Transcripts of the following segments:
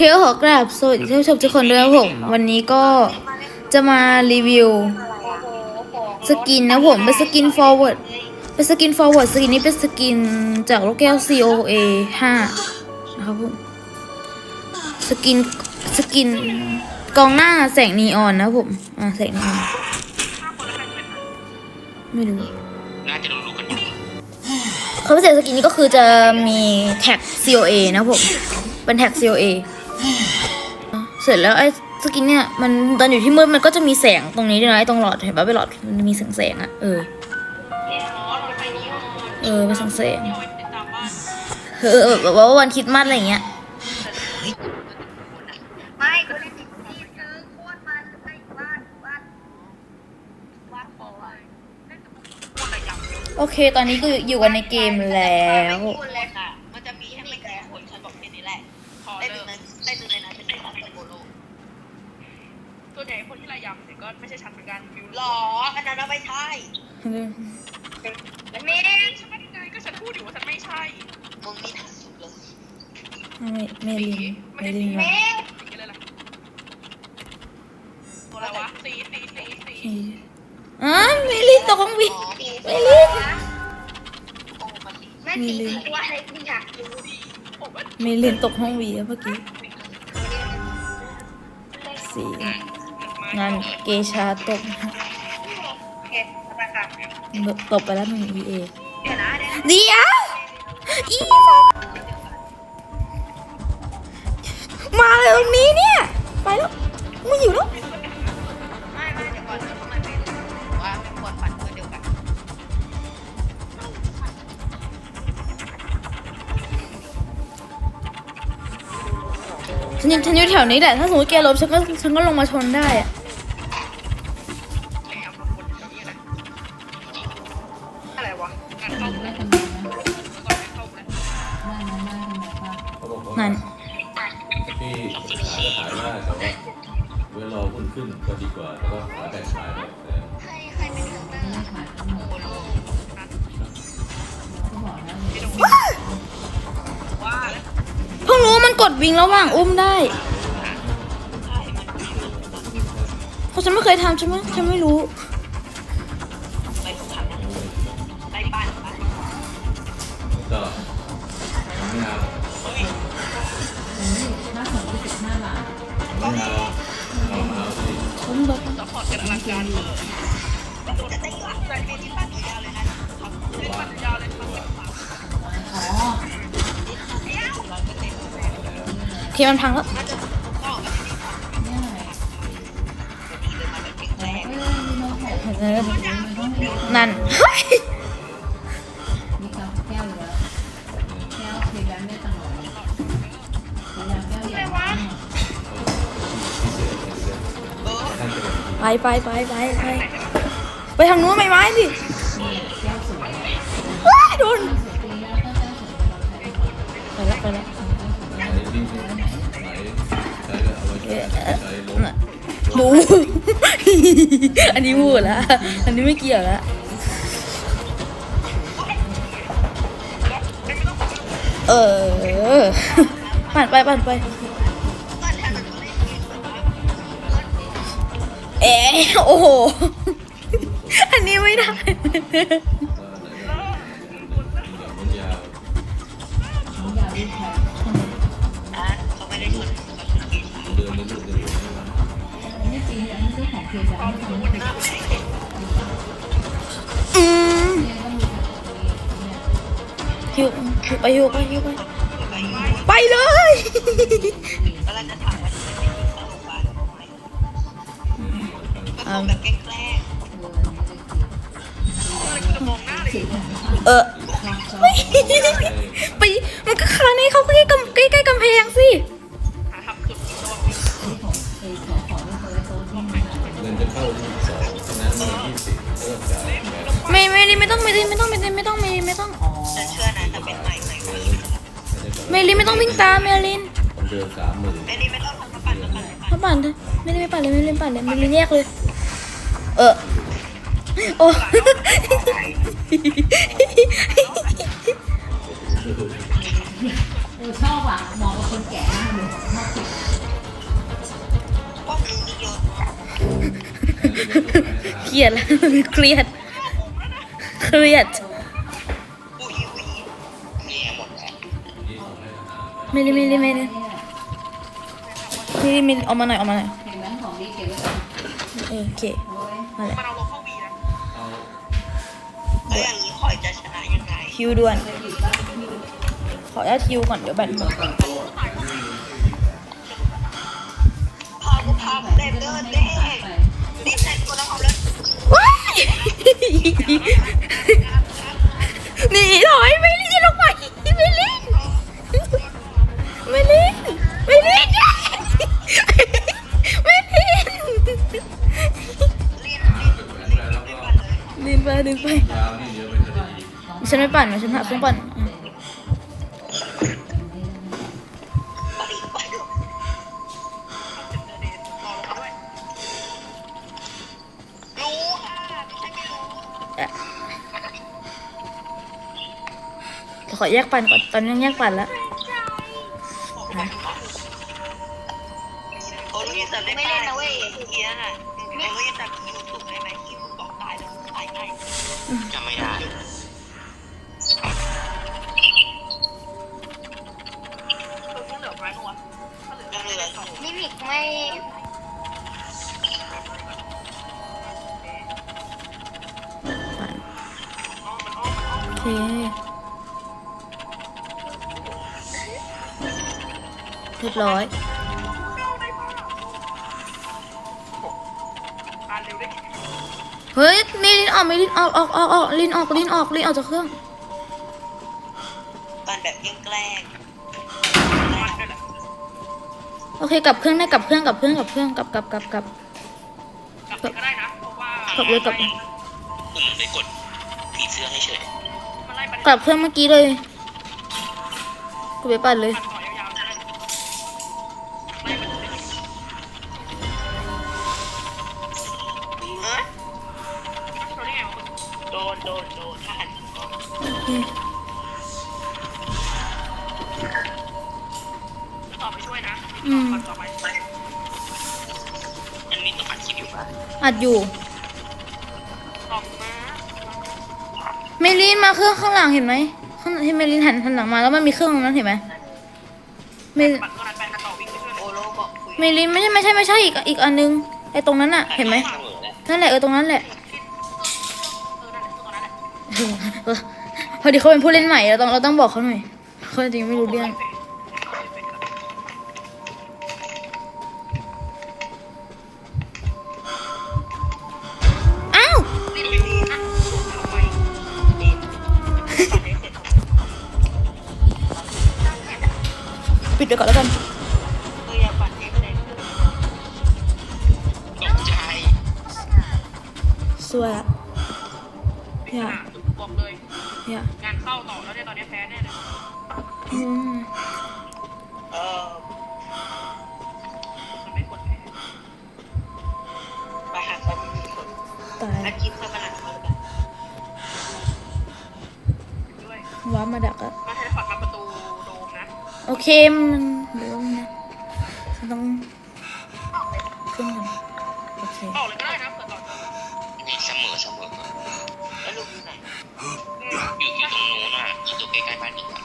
เคก็ขอกราบสวัสดีท่านผู้ชมทุกคนด้วยครับผม วันนี้ก็จะมารีวิว สกินนะผมเป็นสกิน forward เป็นสกิน forward สกินนี้เป็นสกินจากลูกแก้ว COA 5นะครับผมสกินสกินกองหน้าแสงนีออนนะครับผมอ่าแสงนีออนไม่รู้น่าจะรู้ๆกันอยู่เขาพิเศษสกินนี้ก็คือจะมีแท็ก COA นะผมเป็นแท็ก COA เสร็จแล้วไอ้สกินเนี่ยมันตอนอยู่ที่มืดมันก็จะมีแสงตรงนี้ด้วยนะไอ้ตรงหลอดเห็นปะไปหลอดมันมีแสงแสงอะเออเออเป็นแสงแสงเออแบบว่าวันคิดมัดอะไรเงี้ยไม่กูเล่นติดที่ซื้อโคตรมันไอ้บ้านบ้านบ้านโอ้ยโอเค ตอนนี้ก็อยู่กันในเกมแล้ว ส่วนใหญ่คนที่ระยำเนี่ยก็ไม่ใช่ฉันเหมือนกันวิวหรออันนั้นไม่ใช่เมนฉันไม่ได้ไงก็ฉันพูดอยู่ว่าฉันไม่ใช่มึงมีทางสุดเลยไม่ไม่ลินไม่ลินเมมาอย่างเงี้ยเลยล่ะตัวอะไรวะสีสีสีสีอะไม่ลินตกของวิอ๋อมีไม่ลินโอ้มันแม่ตีตัวอะไรกูอยากดูดิผมว่าไม่ลินตกห้องวีอะเมื่อกี้สี งานเกชาตกโอเคไปค่ะตกไปแล้วหนึ่ง EA เดี๋ยวนะเดี๋ยวนะเดี๋ยวอีสัสมาเลยตรงนี้เนี่ย ไปแล้วไม่อยู่แล้วไม่ไม่เดี๋ยวก่อนเดี๋ยวมันเป็นว่าเป็นคนฝันเพื่อเดียวกันฉันยังฉันอยู่แถวนี้แหละ ถ้าสมมติแกล้มฉันก็ฉันก็ลงมาชนได้อะ เขาบอกว่านั่นที่ขายก็ขายได้แต่ว่าเวลาหุ้นขึ้นก็ดีกว่าแต่ว่าขายแต่ขายแบบแต่ใครใครเป็นเทรนเนอร์โกโลว่าแล้วเพิ่งรู้มันกดวิ่งระหว่างอุ้มได้เพราะฉันไม่เคยทำใช่ไหมฉันไม่รู้ ผมบอกซัพพอร์ตกันอลังการเลยแต่ปีนี้ปั้นยาวเลยนะเล่นมันยาวเลยครับโอเคมันพังแล้วนั่น ไปไปไปไปไปไปทางนู้นไม่ไม้ดิแก้วสวยว้ายโดนปีแล้วก็แก้วสวยไปแล้วไปแล้วไหนดิ้นไหนใช้ก็เอาไว้ใช้ใช้ลบน่ะบูอันนี้บูแล้วอันนี้ไม่เกี่ยวแล้วเออ ปั่นไปปั่นไป เอ๊ะโอ้โห อันนี้ไม่ได้มันยาวน้ำยาวิ่งแทนอะเขาไม่ได้ชวนเดือนนึงเดือนนึงอันนี้จริงอันนี้เจ้าของเคยแบไม่ทำไม่ได้อืมเนี่ยต้องมีเนี่ยหิวหิวไปหิวไปหิวไป ไปเลย เออความชอบไปมันก็คาในเขาใกล้ๆใกล้ใกล้ๆกำแพงสิหาทำสุดตัวสีของเคยขอขอไม่เคยโต๊ะที่มันเงินจะเข้าที่สองฉะนั้นมันยี่สิบเริ่มจ่ายแบบไม่ไม่ไม่ต้องไม่ไม่ต้องไม่ไม่ต้องไม่ไม่ต้องอ๋อฉันเชื่อนะแต่เป็นใหม่ใหม่เมลินไม่ต้องวิ่งตามเมลินผมเดือนสามหมื่นไม่ได้ไม่ต้องทำประกันประกันถ้าปั่นเถอะไม่ได้ไม่ปั่นเลยไม่เล่นปั่นเลยเมลินแยกเลย เออ โอ้ เออชอบอะเหมาะกับคนแก่มากเลยชอบติดเครียดแล้วเครียด เครียด ไม่ได้ไม่ได้ไม่ได้ไม่ได้ไม่ได้เอามาหน่อยเอามาหน่อยเห็นไหมของดีเก็บไว้ก่อนโอเค มาแล้ว มันเอาลงเข้า แล้วอย่างนี้คอยจะชนะยังไงคิวด่วนไปหยิบบ้านที่ขออนุญาตคิวก่อนเดี๋ยวแบตหมดพากูพากูเต็มเดินเด้รีบแต่งตัวแล้วเอาเลยว้ายหนีถอยไม่เล่น ฉันไม่ปั่นฉันหาเครื่องปั่นขอแยกปั่นก่อน ตอนนี้แยกปั่นแล้วโอ้ยแต่ไม่เล่นะเว้ยเฮียน่ะไม่เล่นแต่คิวถูกได้ไหมที่มึงบอกตายแล้วตายง่ายจำไม่ได้ มิกไม่โอเค เรียบร้อย เฮ้ย มีลินออก มีลินออก ออกออกออกลินออก ลินออก ลินออกจากเครื่อง ตอนแบบแกล้ง โอเคกลับเครื่องได้กลับเครื่องกลับเครื่องกลับเครื่องกลับกลับกลับกลับกลับไปก็ได้นะเพราะว่ากลับเลยกลับผมไปกดผีเสื้อให้เฉยมันไล่มันกลับเครื่องเมื่อกี้เลยกูไปปั่นเลย อืม ต่อไปมันมีตัวอัดคลิปอยู่ปะอัดอยู่ต่อมาเมลินมาเครื่องข้างหลังเห็นไหมข้างที่เมลินหันหันหลังมาแล้วมันมีเครื่องตรงนั้นเห็นไหมเมลินบัตรตัวนั้นไปกันต่อวิ่งไปช่วยโอโลบอกคุยเมลินไม่ใช่ไม่ใช่ไม่ใช่อีกอีกอันนึงไอ้ตรงนั้นอะเห็นไหมเสมอแล้วนั่นแหละเออตรงนั้นแหละเออนั่นแหละตัวนั้นแหละเออพอดีเขาเป็นผู้เล่นใหม่เราต้องเราต้องบอกเขาหน่อยเขาจริงไม่รู้เรื่องอ้ ดไปก่อนแล้วกันเฮ้ยปัดเองเลยตกใจสวยอะอย่าบอกเลยอย่างานเข้าต่อแล้วเนี่ยตอนนี้แพ้แน่เลยอืมเออมันไม่กดแพ้ไปหาคนมีคนตายอาคิดเข้ามาหาเขาแล้วด้วยว้ามาดักอะมา โอเคมันเดี๋ยวนะฉันต้องขึ้นก่อนโอเคออกเลยก็ได้นะเปิดต่อมีเสมอเสมอแล้วลูกอยู่ไหนอยู่อยู่ตรงนู้นอะอยู่ตรงใกล้ๆบ้านนี่อะ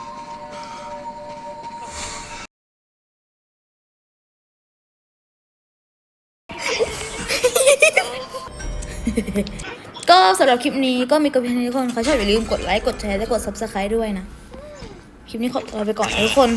ก็สำหรับคลิปนี้ก็มีกระเพียงทุกคนใครชอบอย่าลืมกดไลค์ กดแชร์ และกด subscribe ด้วยนะ คลิปนี้ขอตัวไปก่อนนะทุกคน